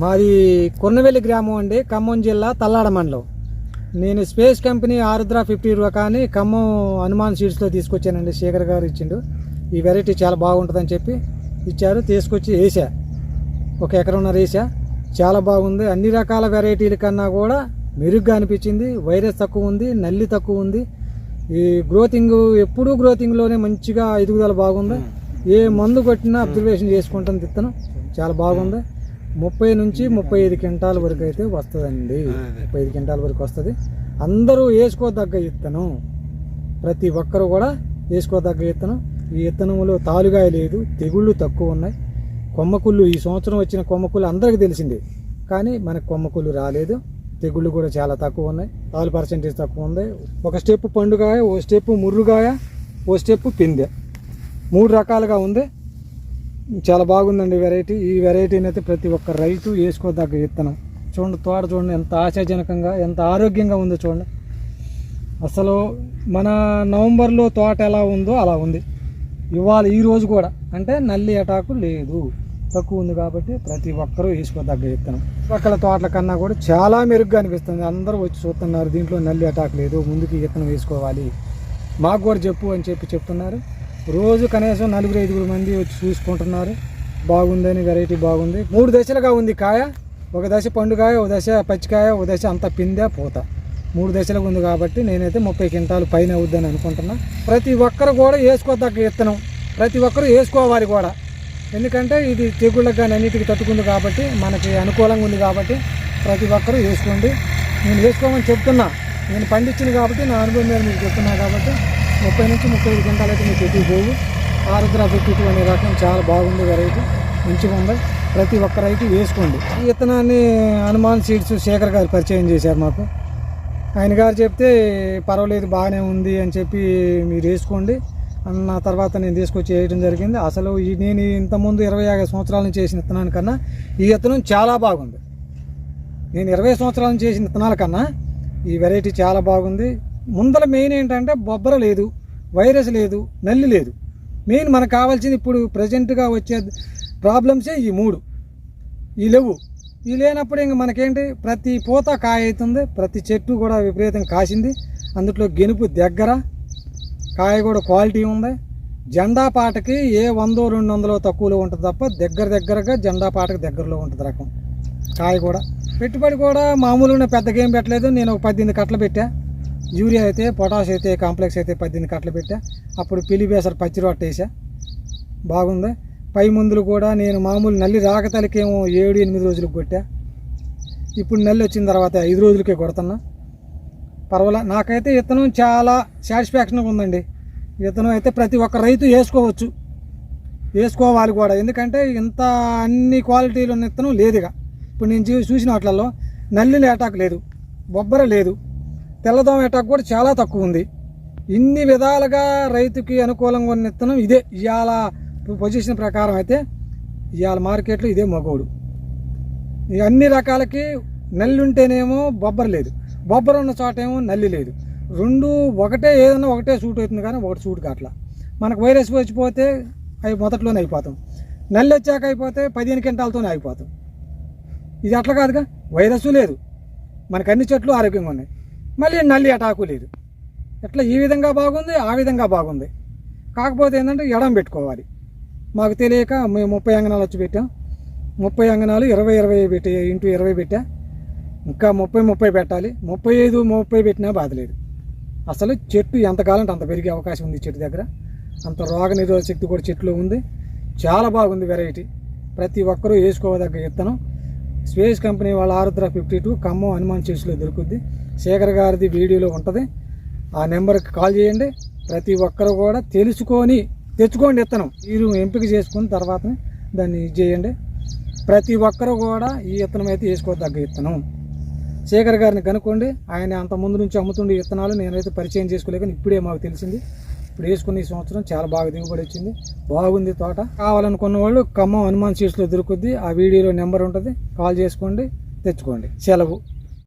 మాది కొన్నవెల్లి గ్రామం అండి. ఖమ్మం జిల్లా తల్లాడ మండలం. నేను స్పేస్ కంపెనీ ఆరుద్ర ఫిఫ్టీ రూపాయని ఖమ్మం హనుమాన్ సీడ్స్లో తీసుకొచ్చానండి. శేఖర్ గారు ఇచ్చిండు. ఈ వెరైటీ చాలా బాగుంటుందని చెప్పి ఇచ్చారు. తీసుకొచ్చి వేసా ఒక ఎకరంన్నర వేసా చాలా బాగుంది. అన్ని రకాల వెరైటీల కన్నా కూడా మెరుగ్గా అనిపించింది. వైరస్ తక్కువ ఉంది నల్లి తక్కువ ఉంది. ఈ గ్రోతింగ్ ఎప్పుడూ గ్రోతింగ్లోనే మంచిగా ఎదుగుదల బాగుంది. ఏ మందు కొట్టినా అబ్జర్వేషన్ చేసుకుంటాను తిత్తనం. చాలా బాగుంది. ముప్పై నుంచి ముప్పై ఐదు క్వింటాల వరకు అయితే వస్తుందండి. ముప్పై ఐదు క్వింటాల వరకు వస్తుంది. అందరూ వేసుకోదగ్గ ఇత్తనం ప్రతి ఒక్కరు కూడా వేసుకోదగ్గ ఇత్తనం ఈ ఇత్తనంలో తాలుగాయ లేదు తెగుళ్ళు తక్కువ ఉన్నాయి. కొమ్మకుళ్ళు ఈ సంవత్సరం వచ్చిన కొమ్మకుళ్ళు అందరికీ తెలిసిందే. కానీ మనకు కొమ్మకుళ్ళు రాలేదు. తెగుళ్ళు కూడా చాలా తక్కువ ఉన్నాయి. తాలు పర్సెంటేజ్ తక్కువ ఉంది. ఒక స్టెప్ పండుగాయ ఓ స్టెప్ ముర్రుగాయ ఓ స్టెప్ పిందె. మూడు రకాలుగా ఉంది. చాలా బాగుందండి వెరైటీ. ఈ వెరైటీని అయితే ప్రతి ఒక్క రైతు వేసుకోదగ్గ విత్తనం. చూడండి తోట చూడండి ఎంత ఆశాజనకంగా ఎంత ఆరోగ్యంగా ఉందో చూడండి. అసలు మన నవంబర్లో తోట ఎలా ఉందో అలా ఉంది. ఇవాళ ఈ రోజు కూడా అంటే నల్లి అటాకు లేదు. తక్కువ ఉంది కాబట్టి ప్రతి ఒక్కరూ వేసుకోదగ్గ విత్తనం. పక్కల తోటల కన్నా కూడా చాలా మెరుగ్గా అనిపిస్తుంది. అందరూ వచ్చి చూస్తున్నారు దీంట్లో నల్లి అటాక్ లేదు ముందుకి విత్తనం వేసుకోవాలి. మాకు కూడా చెప్పు అని చెప్పి చెప్తున్నారు. రోజు కనీసం నలుగురు ఐదుగురు మంది వచ్చి చూసుకుంటున్నారు. బాగుందని వెరైటీ బాగుంది. మూడు దశలుగా ఉంది కాయ. ఒక దశ పండుకాయ ఒక దశ పచ్చికాయ ఒక దశ అంత పిందే పూత. మూడు దశలకు ఉంది కాబట్టి నేనైతే ముప్పై క్వింటాలు పైన అవుద్దని అనుకుంటున్నా. ప్రతి ఒక్కరు కూడా వేసుకోదగ్గ విత్తనం. ప్రతి ఒక్కరు వేసుకోవాలి కూడా. ఎందుకంటే ఇది తెగుళ్ళకి కానీ అన్నిటికీ తట్టుకుంది కాబట్టి మనకి అనుకూలంగా ఉంది కాబట్టి ప్రతి ఒక్కరూ వేసుకోండి. నేను వేసుకోమని చెప్తున్నా. నేను పండించింది కాబట్టి నా అనుభవం మీద మీకు చెప్తున్నా కాబట్టి ముప్పై నుంచి ముప్పై ఐదు గంటలు అయితే మీకు ఎటు పోవు. ఆరుద్ర ఫిఫ్టీ టూ అనే రకం చాలా బాగుంది వెరైటీ మంచిగా ఉంది ప్రతి ఒక్క రైతు వేసుకోండి. ఈ విత్తనాన్ని హనుమాన్ సీడ్స్ శేఖర్ గారు పరిచయం చేశారు మాకు. ఆయన గారు చెప్తే పర్వాలేదు బాగానే ఉంది అని చెప్పి మీరు వేసుకోండి. అన్న తర్వాత నేను తీసుకొచ్చి వేయడం జరిగింది. అసలు ఈ నేను ఇంతకుముందు ఇరవై యాభై సంవత్సరాల నుంచి చేసిన విత్తనాల కన్నా ఈ విత్తనం చాలా బాగుంది. నేను ఇరవై సంవత్సరాల నుంచి చేసిన విత్తనాల కన్నా ఈ వెరైటీ చాలా బాగుంది. ముందర మెయిన్ ఏంటంటే బొబ్బర లేదు వైరస్ లేదు నల్లి లేదు. మెయిన్ మనకు కావాల్సింది ఇప్పుడు ప్రజెంట్గా వచ్చే ప్రాబ్లమ్సే ఈ మూడు. ఈ లేవు. ఈ లేనప్పుడు ఇంక మనకేంటి? ప్రతి పూత కాయ అవుతుంది ప్రతి చెట్టు కూడా విపరీతంగా కాసింది. అందులో గెనుపు దగ్గర కాయ కూడా క్వాలిటీ ఉంది. జెండా పాటకి ఏ వందో రెండు వందలో తక్కువలో ఉంటుంది తప్ప దగ్గర దగ్గరగా జెండా పాటకి దగ్గరలో ఉంటుంది రకం. కాయ కూడా. పెట్టుబడి కూడా మామూలుగా పెద్దగా ఏం పెట్టలేదు. నేను ఒక పద్దెనిమిది కట్టలు పెట్టా. యూరియా అయితే పొటాష్ అయితే కాంప్లెక్స్ అయితే పద్దెనిమిది కట్టలు పెట్టా. అప్పుడు పిలి పచ్చి రొట్టె వేసా. బాగుంది. పై మందులు కూడా నేను మామూలు నల్లి రాకతలకేమో ఏడు ఎనిమిది రోజులకు కొట్టా. ఇప్పుడు నల్లి వచ్చిన తర్వాత ఐదు రోజులకే కొడుతున్నా. పర్వాలే. నాకైతే విత్తనం చాలా సాటిస్ఫాక్షన్గా ఉందండి. విత్తనం అయితే ప్రతి ఒక్క రైతు వేసుకోవచ్చు. వేసుకోవాలి కూడా. ఎందుకంటే ఇంత అన్ని క్వాలిటీలు ఉన్న విత్తనం లేదుగా. ఇప్పుడు నేను చూసిన వాటిలలో నల్లి అటాక్ లేదు. బొబ్బర లేదు. తెల్లదోమ ఎటాక్ కూడా చాలా తక్కువ ఉంది. ఇన్ని విధాలుగా రైతుకి అనుకూలంగా ఉన్న విత్తనం ఇదే. ఇవాళ పొజిషన్ ప్రకారం అయితే ఇవాళ మార్కెట్లో ఇదే మగోడు. అన్ని రకాలకి నల్లి ఉంటేనేమో బొబ్బర లేదు. బొబ్బర ఉన్న చోట ఏమో నల్లి లేదు. రెండు ఒకటే ఏదన్నా ఒకటే సూట్ అవుతుంది కానీ ఒకటి సూట్ కావట్లా. మనకు వైరస్ వచ్చిపోతే అవి మొదట్లోనే అయిపోతాం. నల్లి వచ్చాక అయిపోతే పదిహేను కింటాలతోనే అయిపోతాం ఇది అట్లా కాదుగా. వైరస్ లేదు. మనకు అన్ని చెట్లు ఆరోగ్యంగా ఉన్నాయి. మళ్ళీ నల్లి అటాకు లేదు. ఎట్లా ఈ విధంగా బాగుంది ఆ విధంగా బాగుంది. కాకపోతే ఏంటంటే ఎడం పెట్టుకోవాలి. మాకు తెలియక మేము ముప్పై అంగనాలు వచ్చి పెట్టాం. ముప్పై అంగనాలు ఇరవై ఇరవై పెట్టి ఇంటూ ఇరవై పెట్టా. ఇంకా ముప్పై ముప్పై పెట్టాలి. ముప్పై ఐదు ముప్పై పెట్టినా బాధలేదు అసలు చెట్టు ఎంతకాలం అంత పెరిగే అవకాశం ఉంది చెట్టు దగ్గర. అంత రోగ నిరోధక శక్తి కూడా చెట్టులో ఉంది. చాలా బాగుంది వెరైటీ ప్రతి ఒక్కరూ వేసుకోదగ్గ విత్తనం. స్పేస్ కంపెనీ వాళ్ళ ఆరుద్ర ఫిఫ్టీ టూ ఖమ్మం హనుమాన్ చేసిలో దొరుకుద్ది. శేఖర్ గారిది వీడియోలో ఉంటుంది. ఆ నెంబర్కి కాల్ చేయండి. ప్రతి ఒక్కరు కూడా తెలుసుకొని తెచ్చుకోండి విత్తనం మీరు ఎంపిక చేసుకున్న తర్వాత దాన్ని ఇది చేయండి. ప్రతి ఒక్కరు కూడా ఈ విత్తనం అయితే వేసుకోదగ్గ విత్తనం శేఖర్ గారిని కనుక్కోండి. ఆయన అంత ముందు నుంచి అమ్ముతుండే విత్తనాలు నేనైతే పరిచయం చేసుకోలేక ఇప్పుడే మాకు తెలిసింది. ఇప్పుడు వేసుకున్న ఈ సంవత్సరం చాలా బాగా దిగుబడి వచ్చింది. బాగుంది తోట. కావాలనుకున్న వాళ్ళు ఖమ్మం హనుమాన్ సీట్స్లో దొరుకుద్ది. ఆ వీడియోలో నెంబర్ ఉంటుంది. కాల్ చేసుకోండి తెచ్చుకోండి. సెలవు.